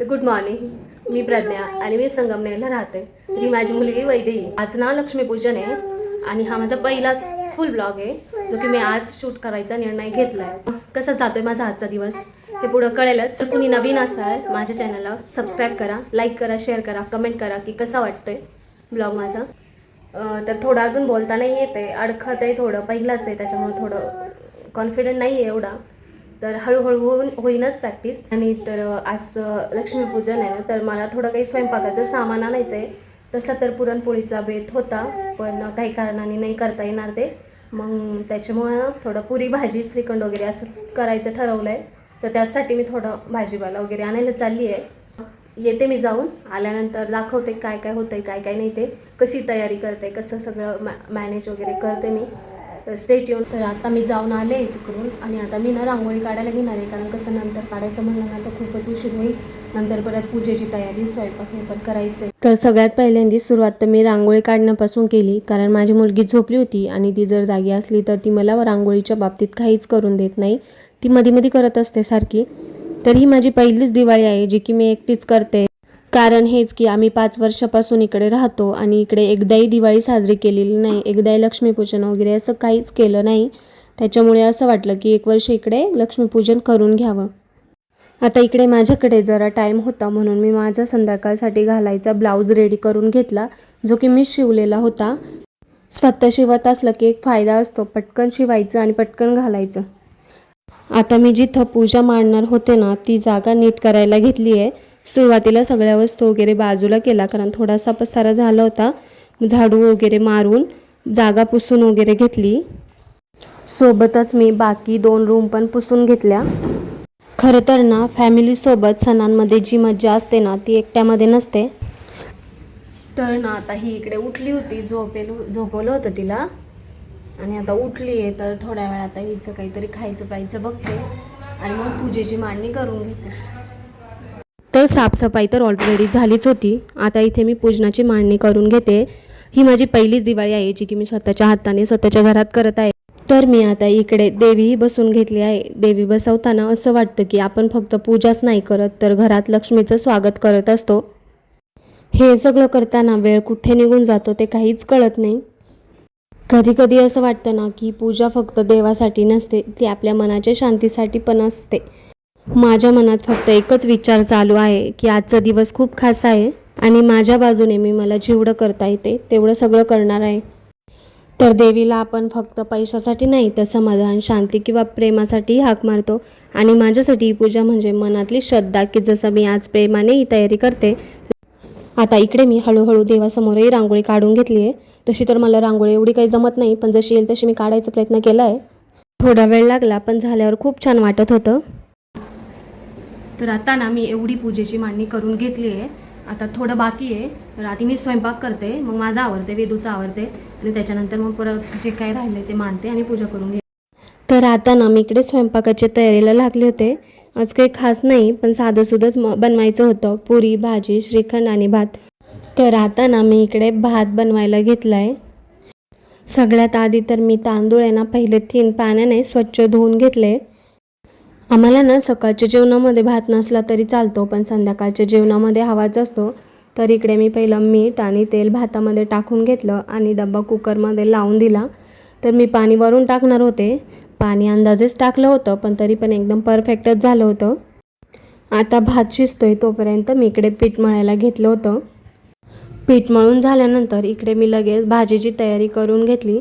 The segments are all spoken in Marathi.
तर गुड मॉर्निंग मी प्रज्ञा आणि मी संगमनेरला राहते. ही माझी मुलगी वैदेही. आज ना लक्ष्मीपूजन आहे आणि हा माझा पहिलाच फुल ब्लॉग आहे जो की मी आज शूट करायचा निर्णय घेतला आहे कसा जातोय माझा आजचा दिवस? हे पुढं कळेलच. तर कुणी नवीन असाल माझ्या चॅनलला सबस्क्राईब करा लाईक करा शेअर करा कमेंट करा की कसा वाटतोय ब्लॉग माझा. तर थोडं अजून बोलता नाही येते अडखत आहे थोडं पहिलाच आहे त्याच्यामुळे थोडं कॉन्फिडंट नाही आहे एवढा. तर हळूहळू होऊन होईनच प्रॅक्टिस आणि तर आज लक्ष्मीपूजन आहे ना तर मला थोडं काही स्वयंपाकाचं सामान आणायचं आहे तसा तर पुरणपोळीचा बेत होता पण काही कारणाने नाही करता येणार ते. मग त्याच्यामुळं थोडं पुरी भाजी श्रीखंड वगैरे असंच करायचं ठरवलं आहे तर त्यासाठी मी थोडं भाजीपाला वगैरे आणायला चालली आहे. येते मी जाऊन आल्यानंतर दाखवते काय काय होतंय काय काय नाही ते. कशी तयारी करते कसं सगळं मॅ मॅनेज वगैरे करते मी. तर स्टेट येऊन तर आता मी जाऊन आले तिकडून आणि आता मी ना रांगोळी काढायला घेणार आहे. कारण कसं नंतर काढायचं म्हणलं ना तर खूपच उशीर होईल. नंतर परत पूजेची तयारी स्वयंपाक हे पण करायचं तर सगळ्यात पहिल्यांदी सुरुवात तर मी रांगोळी काढण्यापासून केली. कारण माझी मुलगी झोपली होती आणि ती जर जागी असली तर ती मला रांगोळीच्या बाबतीत काहीच करून देत नाही. ती मध्ये मध्ये करत असते सारखी. तर ही माझी पहिलीच दिवाळी आहे जी की मी एकटीच करते. कारण हेच की आम्ही पाच वर्षापासून इकडे राहतो आणि इकडे एकदाही दिवाळी साजरी केलेली नाही एकदाही लक्ष्मीपूजन वगैरे असं काहीच केलं नाही. त्याच्यामुळे असं वाटलं की एक वर्ष इकडे लक्ष्मीपूजन करून घ्यावं. आता इकडे माझ्याकडे जरा टाईम होता म्हणून मी माझा संध्याकाळसाठी घालायचा ब्लाऊज रेडी करून घेतला जो की मी शिवलेला होता. स्वतः शिवत असलं की एक फायदा असतो पटकन शिवायचं आणि पटकन घालायचं. आता मी जिथं पूजा मांडणार होते ना ती जागा नीट करायला घेतली आहे सुरुवातीला सगळ्या वस्तू वगैरे बाजूला केला कारण थोडासा पसारा झाला होता. झाडू वगैरे मारून जागा पुसून वगैरे घेतली. सोबतच मी बाकी दोन रूम पण पुसून घेतल्या. खरं तर ना फॅमिलीसोबत सणांमध्ये जी मज्जा असते ना ती एकट्यामध्ये नसते. तर ना आता ही इकडे उठली होती झोपेल झोपवलं होतं तिला. आणि आता उठली आहे तर थोड्या वेळ आता हिचं काहीतरी खायचं प्यायचं बघते. आणि मग पूजेची मांडणी करून घेते. तर साफसफाई तर ऑलरेडी झालीच होती. आता इथे मी पूजनाची मांडणी करून घेते. ही माझी पहिलीच दिवाळी आहे जी की मी स्वतःच्या हाताने स्वतःच्या घरात करत आहे. तर मी आता इकडे देवीही बसून घेतली आहे. देवी बसवताना असं वाटतं की आपण फक्त पूजाच नाही करत तर घरात लक्ष्मीचं स्वागत करत असतो. हे सगळं करताना वेळ कुठे निघून जातो ते काहीच कळत नाही. कधी कधी असं वाटतं ना की पूजा फक्त देवासाठी नसते ती आपल्या मनाच्या शांतीसाठी पण असते. माझ्या मनात फक्त एकच विचार चालू आहे की आजचा दिवस खूप खास आहे आणि माझ्या बाजूने मी मला जेवढं करता येते तेवढं सगळं करणार आहे. तर देवीला आपण फक्त पैशासाठी नाही तर समाधान शांती किंवा प्रेमासाठी हाक मारतो आणि माझ्यासाठी ही पूजा म्हणजे मनातली श्रद्धा की जसं मी आज प्रेमाने ही तयारी करते. आता इकडे मी हळूहळू देवासमोरही रांगोळी काढून घेतली आहे. तशी तर मला रांगोळी एवढी काही जमत नाही पण जशी येईल तशी मी काढायचा प्रयत्न केला आहे थोडा वेळ लागला पण झाल्यावर खूप छान वाटत होतं. तर आता ना मी एवढी पूजेची मांडणी करून घेतली आहे. आता थोडं बाकी आहे. तर आधी मी स्वयंपाक करते. मग माझा आवडते वेदूचा आवडते आणि त्याच्यानंतर मग परत जे काय राहिले ते मांडते आणि पूजा करून घे तर आता ना मी इकडे स्वयंपाकाच्या तयारीला लागले होते. आज काही खास नाही पण साधंसुधंच म बनवायचं होतं. पुरी भाजी श्रीखंड आणि भात. तर आता ना मी इकडे भात बनवायला घेतला आहे सगळ्यात आधी तर मी तांदूळ आहे ना पहिले तीन पाण्याने स्वच्छ धुवून घेतले. आम्हाला ना सकाळच्या जेवणामध्ये भात नसला तरी चालतो पण संध्याकाळच्या जेवणामध्ये हवाच असतो. तर इकडे मी पहिलं मीठ आणि तेल भातामध्ये टाकून घेतलं आणि डब्बा कुकरमध्ये लावून दिला. तर मी पाणी वरून टाकणार होते. पाणी अंदाजेच टाकलं होतं पण तरी पण एकदम परफेक्टच झालं होतं. आता भात शिजतोय तोपर्यंत मी इकडे पीठ मळायला घेतलं होतं. पीठ मळून झाल्यानंतर इकडे मी लगेच भाजीची तयारी करून घेतली.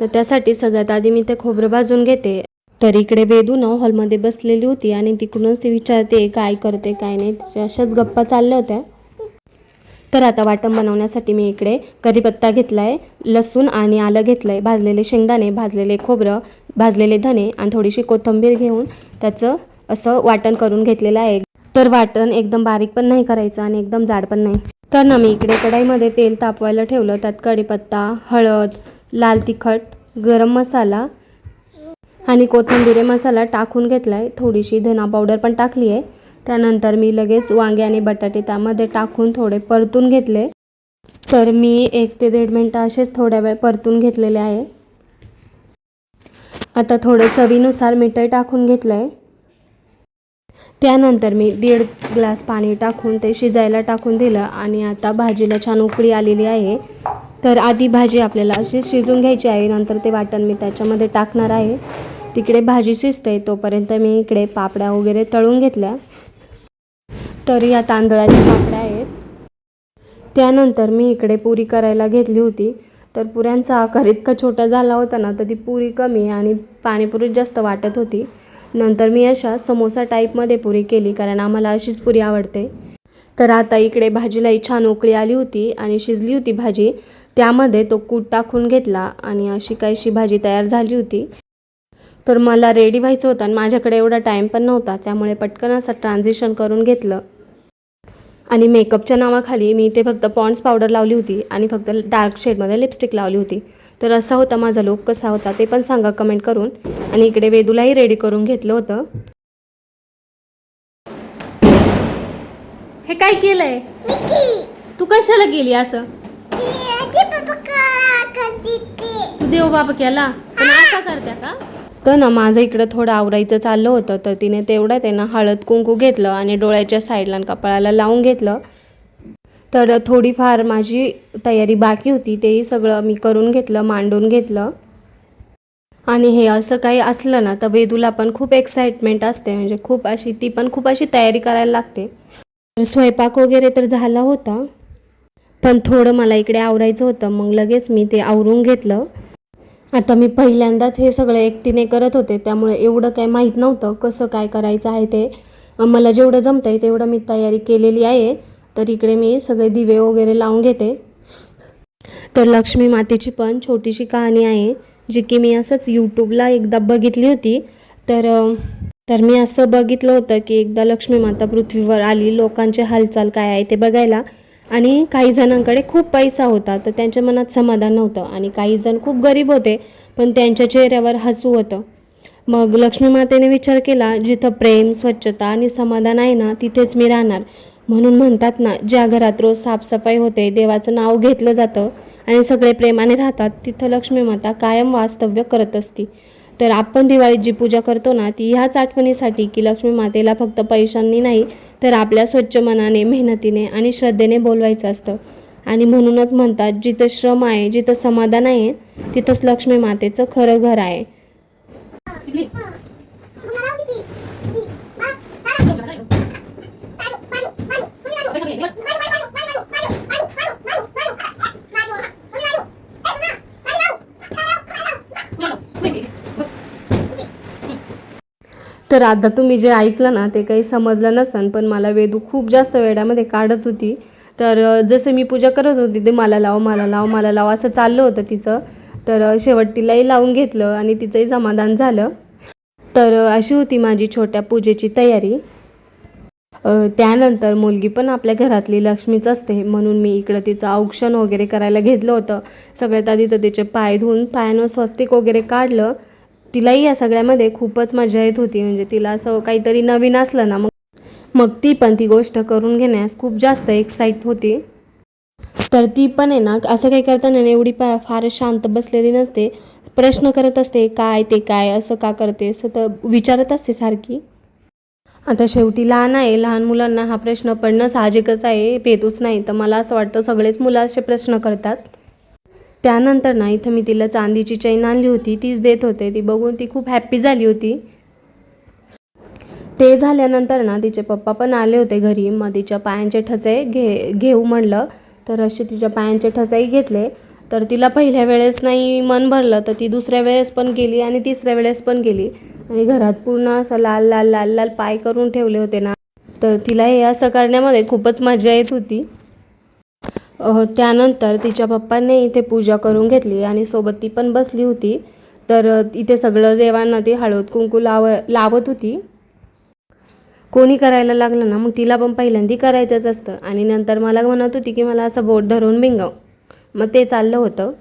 तर त्यासाठी सगळ्यात आधी मी ते खोबरं भाजून घेते तर इकडे वेदू ना हॉलमध्ये बसलेली होती आणि तिकडूनच ती विचारते काय करते काय नाही? तिच्या अशाच गप्पा चालल्या होत्या. तर आता वाटण बनवण्यासाठी मी इकडे कढीपत्ता घेतला आहे लसूण आणि आलं घेतलं आहे भाजलेले शेंगदाणे भाजलेले खोबरं भाजलेले धने आणि थोडीशी कोथिंबीर घेऊन त्याचं असं वाटण करून घेतलेलं आहे. तर वाटण एकदम बारीक पण नाही करायचं आणि एकदम जाड पण नाही. तर ना मी इकडे कढाईमध्ये तेल तापवायला ठेवलं. त्यात कढीपत्ता हळद लाल तिखट गरम मसाला आणि कोथिंबिरी मसाला टाकून घेतला आहे थोडीशी धना पावडर पण टाकली आहे. त्यानंतर मी लगेच वांगे आणि बटाटे त्यामध्ये टाकून थोडे परतून घेतले. तर मी एक ते दीड मिनटं असेच थोड्या वेळ परतून घेतलेले आहे. आता थोडं चवीनुसार मिठही टाकून घेतलं आहे त्यानंतर मी दीड ग्लास पाणी टाकून ते शिजायला टाकून दिलं आणि आता भाजीला छान उकळी आलेली आहे. तर आधी भाजी आपल्याला अशी शिजून घ्यायची आहे. नंतर ते वाटण मी त्याच्यामध्ये टाकणार आहे. तिकडे भाजी शिजते तोपर्यंत मी इकडे पापड्या वगैरे तळून घेतल्या. तर या तांदळाच्या पापड्या आहेत. त्यानंतर मी इकडे पुरी करायला घेतली होती. तर पुऱ्यांचा आकार इतका छोटा झाला होता ना तर ती पुरी कमी आणि पाणीपुरी जास्त वाटत होती. नंतर मी अशा समोसा टाईपमध्ये पुरी केली कारण आम्हाला अशीच पुरी आवडते. तर आता इकडे भाजीलाही छान उकळी आली होती आणि शिजली होती भाजी. त्यामध्ये तो कूट टाकून घेतला आणि अशी काहीशी भाजी तयार झाली होती. तर मला रेडी व्हायचं होतं आणि माझ्याकडे एवढा टाईम पण नव्हता. त्यामुळे पटकन असं ट्रान्झिशन करून घेतलं. आणि मेकअपच्या नावाखाली मी इथे फक्त पॉन्ड्स पावडर लावली होती आणि फक्त डार्क शेडमध्ये लिपस्टिक लावली होती. तर असा होता माझा लुक कसा होता ते पण सांगा कमेंट करून. आणि इकडे वेदूलाही रेडी करून घेतलं होतं. हे काय केलंय? तू कशाला गेली असं? तू देव बाबा केला? पण असा करत्या का? तर ना माझं इकडं थोडं आवरायचं चाललं होतं तर तिने तेवढ्यात आहे ना हळद कुंकू घेतलं आणि डोळ्याच्या साईडला कपाळाला लावून घेतलं. तर थोडीफार माझी तयारी बाकी होती तेही सगळं मी करून घेतलं मांडून घेतलं. आणि हे असं काही असलं ना तर वेदूला पण खूप एक्साइटमेंट असते म्हणजे खूप अशी ती पण खूप अशी तयारी करायला लागते. स्वयंपाक वगैरे तर झाला होता पण थोडं मला इकडे आवरायचं होतं मग लगेच मी ते आवरून घेतलं. आता मी पहिल्यांदाच हे सगळं एकटीने करत होते त्यामुळे एवढं काय माहीत नव्हतं कसं काय करायचं आहे ते. मला जेवढं जमतं आहे तेवढं मी तयारी केलेली आहे तर इकडे मी सगळे दिवे वगैरे लावून घेते. तर लक्ष्मी मातेची पण छोटीशी कहाणी आहे जी की मी असंच यूट्यूबला एकदा बघितली होती. तर तर मी असं बघितलं होतं की एकदा लक्ष्मी माता पृथ्वीवर आली लोकांचे हालचाल काय आहे ते बघायला. आणि काही जणांकडे खूप पैसा होता तर त्यांच्या मनात समाधान नव्हतं. आणि काही जण खूप गरीब होते पण त्यांच्या चेहऱ्यावर हसू होतं. मग लक्ष्मी मातेने विचार केला जिथं प्रेम स्वच्छता आणि समाधान आहे ना तिथेच मी राहणार. म्हणून म्हणतात ना ज्या घरात रोज साफसफाई होते देवाचं नाव घेतलं जातं आणि सगळे प्रेमाने राहतात तिथं लक्ष्मी माता कायम वास्तव्य करत असती. तर आपण दिवाळीत जी पूजा करतो ना ती ह्याच आठवणीसाठी की लक्ष्मी मातेला फक्त पैशांनी नाही तर आपल्या स्वच्छ मनाने मेहनतीने आणि श्रद्धेने बोलवायचं असतं. आणि म्हणूनच म्हणतात जिथं श्रम आहे जिथं समाधान आहे तिथंच लक्ष्मी मातेचं खरं घर आहे. तर आता तुम्ही जे ऐकलं ना ते काही समजलं नसन पण मला वेदू खूप जास्त वेळामध्ये काढत होती. तर जसं मी पूजा करत होती ते मला लाव मला लाव मला लाव असं चाललं होतं तिचं. तर शेवटीलाही शेवट तिलाही लावून घेतलं आणि तिचंही समाधान झालं. तर अशी होती माझी छोट्या पूजेची तयारी. त्यानंतर मुलगी पण आपल्या घरातली लक्ष्मीच असते म्हणून मी इकडं तिचं औक्षण वगैरे करायला घेतलं होतं. सगळ्यात आधी तर तिचे पाय धुवून पायानं स्वस्तिक वगैरे काढलं. तिलाही या सगळ्यामध्ये खूपच मजा येत होती. म्हणजे तिला असं काहीतरी नवीन असलं ना मग मग ती पण ती गोष्ट करून घेण्यास खूप जास्त एक्साईट होती. तर ती पण आहे ना असं काही करताना ना एवढी पा फारच शांत बसलेली नसते. प्रश्न करत असते काय ते काय? असं का करते? असं तर विचारत असते सारखी. आता शेवटी लहान आहे लहान मुलांना हा प्रश्न पडणं साहजिकच आहे पेतूच नाही. तर मला असं वाटतं सगळेच मुलं असे प्रश्न करतात. त्यानंतर ना इथं मी तिला चांदीची चैन आणली होती तीच देत होते. ती बघून ती खूप हॅप्पी झाली होती. ते झाल्यानंतर ना तिचे पप्पा पण आले होते घरी. मग तिच्या पायांचे ठसे घे घेऊ म्हणलं. तर असे तिच्या पायांचे ठसेही घेतले. तर तिला पहिल्या वेळेस नाही मन भरलं तर ती दुसऱ्या वेळेस पण गेली आणि तिसऱ्या वेळेस पण गेली. आणि घरात पूर्ण असं लाल लाल लाल लाल पाय करून ठेवले होते ना. तर तिला हे असं करण्यामध्ये खूपच मजा येत होती. त्यानंतर तिच्या पप्पांनी इथे पूजा करून घेतली आणि सोबत ती पण बसली होती. तर इथे सगळं देवांना ती हळद कुंकू लाव लावत होती. कोणी करायला लागलं ना मग तिला पण पहिल्यांदा करायचंच असतं. आणि नंतर मला म्हणत होती की मला असं बोट धरून बिंगव मग ते चाललं होतं.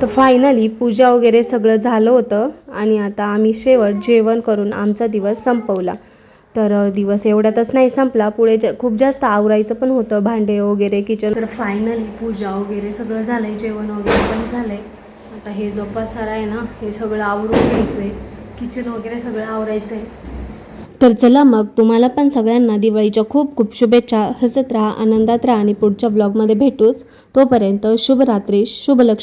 तर फायनली पूजा वगैरे सगळं झालं होतं. आणि आता आम्ही शेवट जेवण करून आमचा दिवस संपवला. तर दिवस एवढ्यातच नाही संपला. पुढे ज खूप जास्त आवरायचं पण होतं. भांडे वगैरे किचन तर फायनली पूजा वगैरे सगळं झालं आहे जेवण वगैरे पण झालं आहे आता हे जो पसारा आहे ना हे सगळं आवरून घ्यायचं आहे किचन वगैरे सगळं आवरायचं आहे तर चला मग तुम्हाला पण सगळ्यांना दिवाळीच्या खूप खूप शुभेच्छा. हसत राहा आनंदात राहा आणि पुढच्या ब्लॉगमध्ये भेटूच. तोपर्यंत शुभरात्री शुभलक्ष्मी.